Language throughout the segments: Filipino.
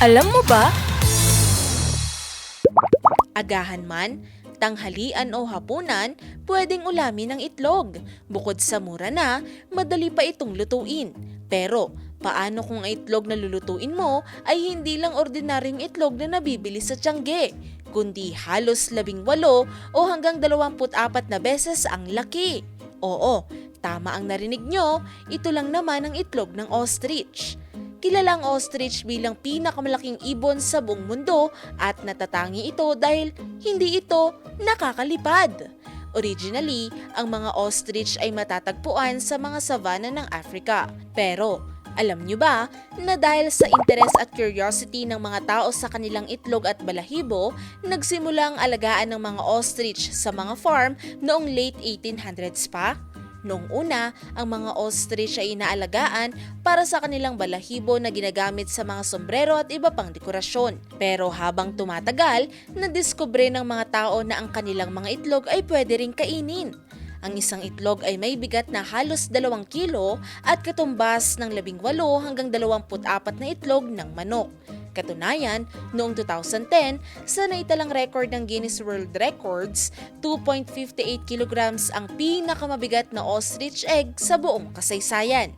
Alam mo ba? Agahan man, tanghalian o hapunan, pwedeng ulamin ng itlog. Bukod sa mura na, madali pa itong lutuin. Pero, paano kung ang itlog na lulutuin mo ay hindi lang ordinaryong itlog na nabibili sa tiyangge, kundi halos labing walo o hanggang 24 na beses ang laki. Oo, tama ang narinig nyo, ito lang naman ang itlog ng ostrich. Kilala ang ostrich bilang pinakamalaking ibon sa buong mundo at natatangi ito dahil hindi ito nakakalipad. Originally, ang mga ostrich ay matatagpuan sa mga savanna ng Africa. Pero, alam nyo ba na dahil sa interes at curiosity ng mga tao sa kanilang itlog at balahibo, nagsimula ang alagaan ng mga ostrich sa mga farm noong late 1800s pa? Noong una, ang mga ostrich ay inaalagaan para sa kanilang balahibo na ginagamit sa mga sombrero at iba pang dekorasyon. Pero habang tumatagal, nadiskubre ng mga tao na ang kanilang mga itlog ay pwede ring kainin. Ang isang itlog ay may bigat na halos 2 kilo at katumbas ng 18 hanggang 24 na itlog ng manok. Katunayan, noong 2010, sa naitalang record ng Guinness World Records, 2.58 kilograms ang pinakamabigat na ostrich egg sa buong kasaysayan.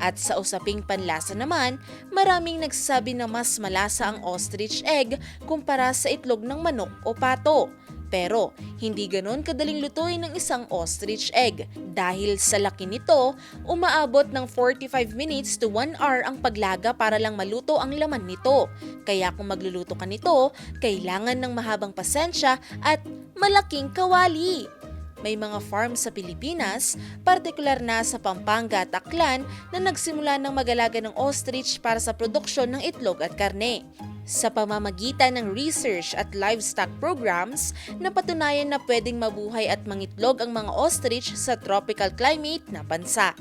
At sa usaping panlasa naman, maraming nagsasabi na mas malasa ang ostrich egg kumpara sa itlog ng manok o pato. Pero hindi ganon kadaling lutuin ng isang ostrich egg. Dahil sa laki nito, umaabot ng 45 minutes to 1 hour ang paglaga para lang maluto ang laman nito. Kaya kung magluluto ka nito, kailangan ng mahabang pasensya at malaking kawali. May mga farm sa Pilipinas, partikular na sa Pampanga at Aklan, na nagsimula ng magalaga ng ostrich para sa produksyon ng itlog at karne. Sa pamamagitan ng research at livestock programs, napatunayan na pwedeng mabuhay at mangitlog ang mga ostrich sa tropical climate na bansa.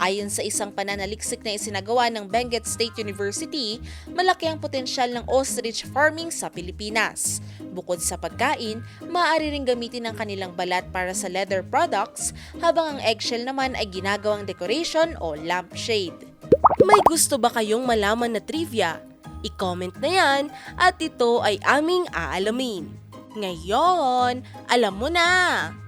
Ayon sa isang pananaliksik na isinagawa ng Benguet State University, malaki ang potensyal ng ostrich farming sa Pilipinas. Bukod sa pagkain, maaari ring gamitin ang kanilang balat para sa leather products, habang ang eggshell naman ay ginagawang decoration o lampshade. May gusto ba kayong malaman na trivia? I-comment na yan at ito ay aming aalamin. Ngayon, alam mo na!